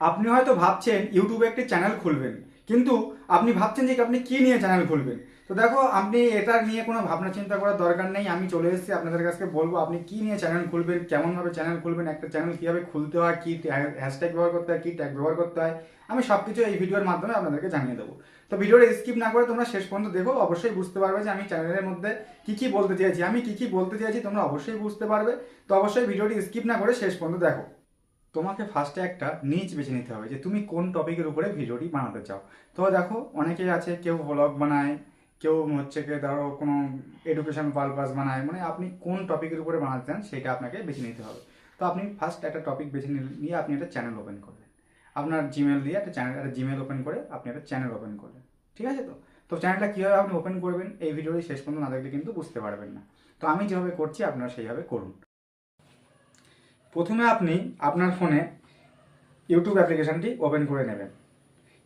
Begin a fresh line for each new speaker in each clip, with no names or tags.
আপনি হয়তো ভাবছেন ইউটিউবে একটি চ্যানেল খুলবেন, কিন্তু আপনি ভাবছেন যে আপনি কি নিয়ে চ্যানেল খুলবেন? তো দেখো, আপনি এটা নিয়ে কোনো ভাবনা চিন্তা করার দরকার নেই, আমি চলে এসেছি আপনাদের কাছে বলব আপনি কি নিয়ে চ্যানেল খুলবেন, কেমনভাবে চ্যানেল খুলবেন, একটা চ্যানেল কীভাবে খুলতে হয়, কী হ্যাশট্যাগ ব্যবহার করতে হয়, কী ট্যাগ ব্যবহার করতে হয়, আমি সব কিছু এই ভিডিওর মাধ্যমে আপনাদেরকে জানিয়ে দেবো। তো ভিডিওটা স্কিপ না করে তোমরা শেষ পর্যন্ত দেখো, অবশ্যই বুঝতে পারবে যে আমি চ্যানেলের মধ্যে কি কি বলতে চাইছি। আমি কি কি বলতে চাইছি তোমরা অবশ্যই বুঝতে পারবে, তো অবশ্যই ভিডিওটি স্কিপ না করে শেষ পর্যন্ত দেখো। তোমাকে ফার্স্টে একটা নিচ বেছে নিতে হবে যে তুমি কোন টপিকের উপরে ভিডিওটি বানাতে চাও। তো দেখো, অনেকেই আছে, কেউ ব্লগ বানায়, কেউ হচ্ছে কি ধরো কোনো এডুকেশন পারপাস বানায় মানে আপনি কোন টপিকের উপরে বানাতে চান সেটা আপনাকে বেছে নিতে হবে। তো আপনি ফার্স্ট একটা টপিক বেছে নিয়ে আপনি একটা চ্যানেল ওপেন করবেন আপনার জিমেল দিয়ে একটা চ্যানেল একটা জিমেল ওপেন করে আপনি একটা চ্যানেল ওপেন করলেন। ঠিক আছে তো? তো চ্যানেলটা কীভাবে আপনি ওপেন করবেন, এই ভিডিওটি শেষ পর্যন্ত না দেখলে কিন্তু বুঝতে পারবেন না। তো আমি যেভাবে করছি, আপনারা সেইভাবে করুন। প্রথমে আপনি আপনার ফোনে ইউটিউব অ্যাপ্লিকেশনটি ওপেন করে নেবেন।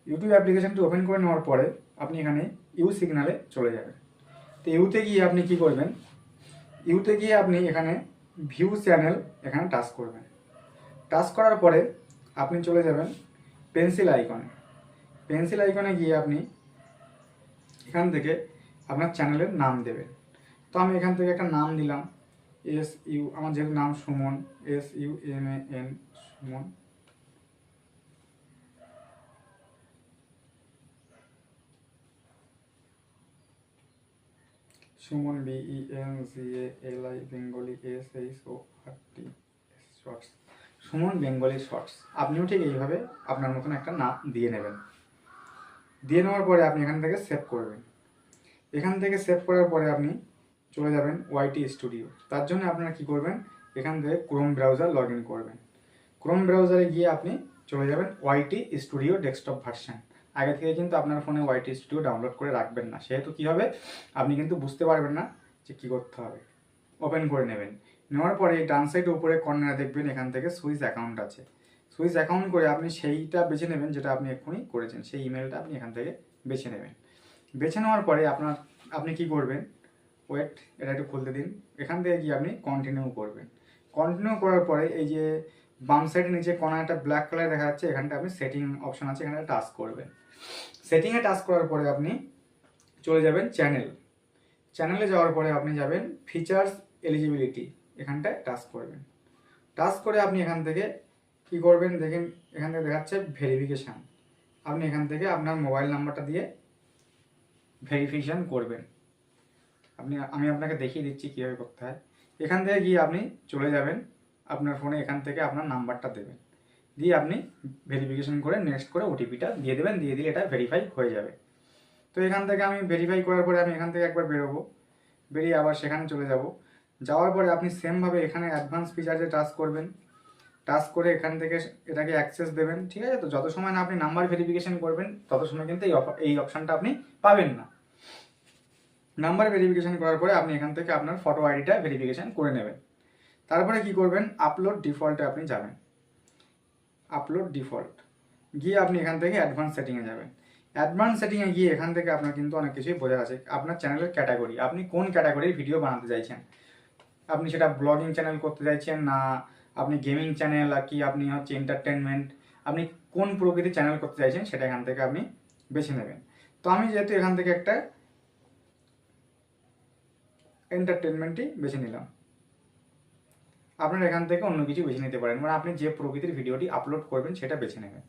ইউটিউব অ্যাপ্লিকেশনটি ওপেন করে নেওয়ার পরে আপনি এখানে ইউ সিগনালে চলে যাবেন। তো ইউতে গিয়ে আপনি কি করবেন? ইউতে গিয়ে আপনি এখানে ভিউ চ্যানেল এখানে টাচ করবেন। টাচ করার পরে আপনি চলে যাবেন পেন্সিল আইকনে। পেন্সিল আইকনে গিয়ে আপনি এখান থেকে আপনার চ্যানেলের নাম দেবেন। তো আমি এখান থেকে একটা নাম দিলাম। এস ইউ, আমার যেহেতু নাম Suman, S U M A N, Suman. Suman B E N G A L I Bengali S H O R T shorts Suman Bengali shorts আপনিও ঠিক এইভাবে আপনার মতন একটা নাম দিয়ে নেবেন। দিয়ে নেওয়ার পরে আপনি এখান থেকে সেভ করবেন এখান থেকে সেভ করার পরে আপনি চলে যাবেন ওয়াইটি স্টুডিও তার জন্য আপনারা কি করবেন? এখান থেকে ক্রোম ব্রাউজার লগ করবেন। ক্রোম ব্রাউজারে গিয়ে আপনি চলে যাবেন ওয়াইটি স্টুডিও ডেস্কটপ ভার্সন আগে থেকে কিন্তু আপনার ফোনে ওয়াইটি স্টুডিও ডাউনলোড করে রাখবেন না। সেহেতু কী হবে? আপনি কিন্তু বুঝতে পারবেন না যে কী করতে হবে। ওপেন করে নেবেন। নেওয়ার পরে এই ডান সাইডে উপরে কর্নারে দেখবেন এখান থেকে সুইচ অ্যাকাউন্ট আছে। সুইচ অ্যাকাউন্ট করে আপনি সেইটা বেছে নেবেন যেটা আপনি এক্ষুনি করেছেন। সেই ইমেলটা আপনি এখান থেকে বেছে নেবেন। বেছে নেওয়ার পরে আপনার, আপনি কি করবেন? ওয়েট এটা একটু খুলতে দিন। এখান থেকে গিয়ে আপনি কন্টিনিউ করবেন। কন্টিনিউ করার পরে এই যে বাম সাইডে নিচে কোনো একটা ব্ল্যাক কালার দেখা যাচ্ছে, এখানটা আপনি সেটিং অপশন আছে এখানে টাচ করবেন। সেটিংয়ে টাচ করার পরে আপনি চলে যাবেন চ্যানেল চ্যানেলে যাওয়ার পরে আপনি যাবেন ফিচার্স এলিজিবিলিটি এখানটায় টাচ করবেন। টাচ করে আপনি এখান থেকে কি করবেন? দেখেন, এখান থেকে দেখাচ্ছে ভেরিফিকেশান আপনি এখান থেকে আপনার মোবাইল নাম্বারটা দিয়ে ভেরিফিকেশান করবেন। আপনি, আমি আপনাকে দেখিয়ে দিচ্ছি কীভাবে করতে হয়। এখান থেকে গিয়ে আপনি চলে যাবেন, আপনার ফোনে এখান থেকে আপনার নাম্বারটা দেবেন। দিয়ে আপনি ভেরিফিকেশন করে নেক্সট করে ওটিপিটা দিয়ে দেবেন, দিয়ে দিলে এটা ভেরিফাই হয়ে যাবে। তো এখান থেকে আমি ভেরিফাই করার পরে আমি এখান থেকে একবার বেরোবো। বেরিয়ে আবার সেখানে চলে যাব। যাওয়ার পরে আপনি সেমভাবে এখানে অ্যাডভান্স ফিচার্সে টাচ করবেন। টাচ করে এখান থেকে এটাকে অ্যাক্সেস দেবেন, ঠিক আছে? তো যত সময় না আপনি নাম্বার ভেরিফিকেশন করবেন, তত সময় কিন্তু এই এই অপশানটা আপনি পাবেন না। নাম্বার ভেরিফিকেশন করার পরে আপনি এখান থেকে আপনার ফটো আইডিটা ভেরিফিকেশান করে নেবেন। তারপরে কি করবেন? আপলোড ডিফল্টে আপনি যাবেন। আপলোড ডিফল্ট গিয়ে আপনি এখান থেকে অ্যাডভান্স সেটিংয়ে যাবেন। অ্যাডভান্স সেটিংয়ে গিয়ে এখান থেকে আপনার কিন্তু অনেক কিছুই বোঝা আছে আপনার চ্যানেলের ক্যাটাগরি আপনি কোন ক্যাটাগরির ভিডিও বানাতে চাইছেন? আপনি সেটা ব্লগিং চ্যানেল করতে চাইছেন না? আপনি গেমিং চ্যানেল আর কি আপনি হচ্ছে এন্টারটেনমেন্ট আপনি কোন প্রকৃতির চ্যানেল করতে চাইছেন? সেটা এখান থেকে আপনি বেছে নেবেন। তো আমি যেহেতু এখান থেকে একটা এন্টারটেনমেন্টই বেছে নিলাম। আপনারা এখান থেকে অন্য কিছু বেছে নিতে পারেন। মানে আপনি যে প্রকৃতির ভিডিওটি আপলোড করবেন, সেটা বেছে নেবেন।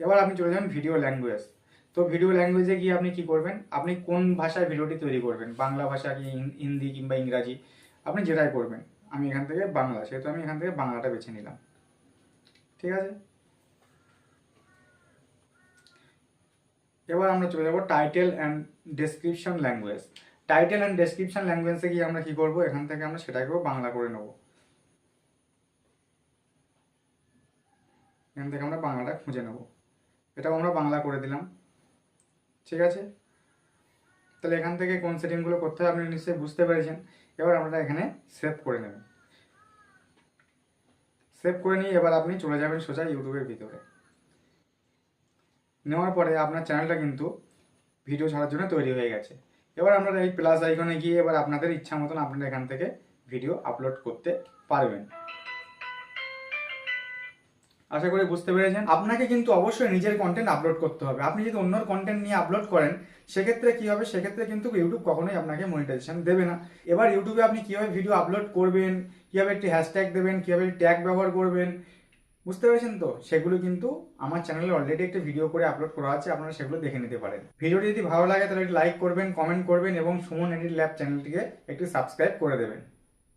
এবার আপনি চলে যাবেন ভিডিও ল্যাঙ্গুয়েজ তো ভিডিও ল্যাঙ্গুয়েজে গিয়ে আপনি কি করবেন? আপনি কোন ভাষায় ভিডিওটি তৈরি করবেন? বাংলা ভাষা কি হিন্দি কিংবা ইংরাজি? আপনি যেটাই করবেন। আমি এখান থেকে বাংলা, সেহেতু আমি এখান থেকে বাংলাটা বেছে নিলাম। ঠিক আছে? এবার আমরা চলে যাব title and description language title and description ল্যাঙ্গুয়েজে গিয়ে আমরা কি করব? এখান থেকে আমরা সেটাকেও বাংলা করে নেব। এখান থেকে আমরা বাংলাটা খুঁজে নেব। এটাও আমরা বাংলা করে দিলাম। ঠিক আছে? তাহলে এখান থেকে কোন সেটিংগুলো করতে হবে আপনি নিশ্চয়ই বুঝতে পেরেছেন। এবার আমরা এখানে সেভ করে নেবেন সেভ করে নিয়ে এবার আপনি চলে যাবেন সোজা ইউটিউবের ভিতরে। নেওয়ার পরে আপনার চ্যানেলটা কিন্তু ভিডিও ছাড়ার জন্য তৈরি হয়ে গেছে। এবার আপনারা এই প্লাস আইকনে গিয়ে এবার আপনাদের ইচ্ছা মতন আপনারা এখান থেকে ভিডিও আপলোড করতে পারবেন। আশা করি বুঝতে পেরেছেন। আপনাকে কিন্তু অবশ্যই নিজের কন্টেন্ট আপলোড করতে হবে। আপনি যদি অন্যর কন্টেন্ট নিয়ে আপলোড করেন, সেক্ষেত্রে কি হবে? সেক্ষেত্রে কিন্তু ইউটিউব কখনোই আপনাকে মনিটাইজেশন দেবে না। এবার ইউটিউবে আপনি কীভাবে ভিডিও আপলোড করবেন, কীভাবে একটি হ্যাশট্যাগ দেবেন, কীভাবে ট্যাগ ব্যবহার করবেন বুঝতে পেরেছেন তো? সেগুলো কিন্তু আমার চ্যানেলে অলরেডি একটা ভিডিও করে আপলোড করা আছে, আপনারা সেগুলো দেখে নিতে পারেন। ভিডিওটি যদি ভালো লাগে, তাহলে লাইক করবেন কমেন্ট করবেন এবং সুমন এডিট ল্যাব চ্যানেলটিকে একটু সাবস্ক্রাইব করে দেবেন।